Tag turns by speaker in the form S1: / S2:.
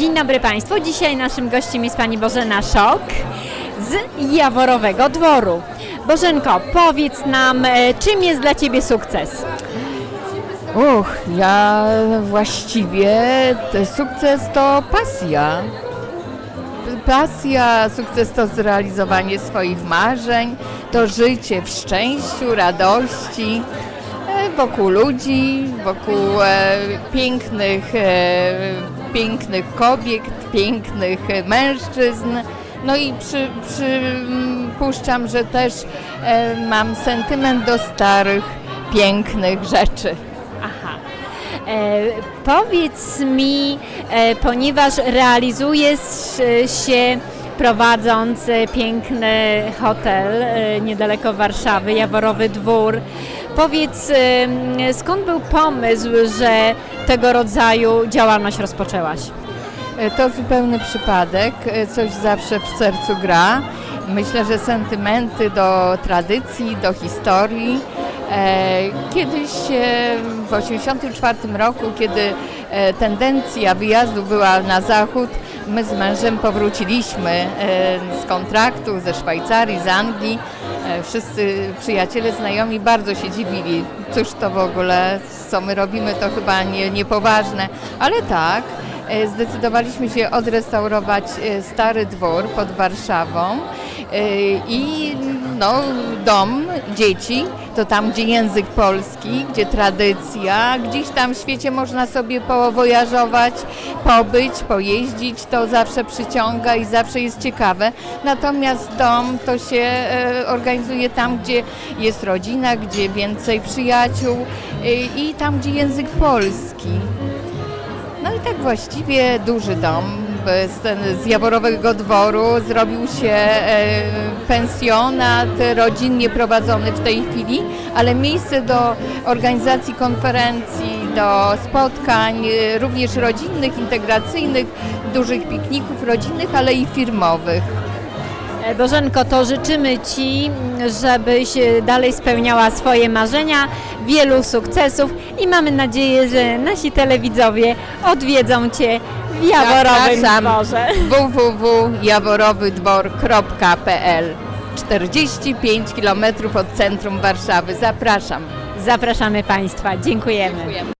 S1: Dzień dobry Państwu. Dzisiaj naszym gościem jest Pani Bożena Szok z Jaworowego Dworu. Bożenko, powiedz nam, e, czym jest dla Ciebie sukces?
S2: Uch, ja właściwie sukces to pasja. Pasja, sukces to zrealizowanie swoich marzeń, to życie w szczęściu, radości, wokół ludzi, wokół e, pięknych, e, pięknych kobiet, pięknych mężczyzn. No i przy, przypuszczam, że też e, mam sentyment do starych, pięknych rzeczy.
S1: Aha. E, powiedz mi, e, ponieważ realizujesz e, się prowadząc e, piękny hotel e, niedaleko Warszawy, Jaworowy Dwór, powiedz m, skąd był pomysł, że tego rodzaju działalność rozpoczęłaś?
S2: To zupełny przypadek, coś zawsze w sercu gra. Myślę, że sentymenty do tradycji, do historii. E, Kiedyś e, w 1984 roku, kiedy e, tendencja wyjazdu była na zachód, my z mężem powróciliśmy e, z kontraktu ze Szwajcarii, z Anglii. E, Wszyscy przyjaciele, znajomi bardzo się dziwili. Cóż to w ogóle, co my robimy, to chyba nie, niepoważne. Ale tak, e, zdecydowaliśmy się odrestaurować stary dwór pod Warszawą i no, dom dzieci, to tam, gdzie język polski, gdzie tradycja, gdzieś tam w świecie można sobie powojażować, pobyć, pojeździć, to zawsze przyciąga i zawsze jest ciekawe. Natomiast dom to się e, organizuje tam, gdzie jest rodzina, gdzie więcej przyjaciół e, i tam, gdzie język polski. No i tak właściwie duży dom z, ten, z Jaworowego Dworu zrobił się e, pensjonat rodzinnie prowadzony w tej chwili, ale miejsce do organizacji konferencji, do spotkań, e, również rodzinnych, integracyjnych, dużych pikników rodzinnych, ale i firmowych.
S1: E, Bożenko, to życzymy Ci, żebyś e, dalej spełniała swoje marzenia, wielu sukcesów i mamy nadzieję, że nasi telewidzowie odwiedzą Cię w Jaworowym
S2: Zapraszam.
S1: Dworze.
S2: www.jaworowydwor.pl 45 km od centrum Warszawy. Zapraszam.
S1: Zapraszamy Państwa. Dziękujemy.
S2: Dziękujemy.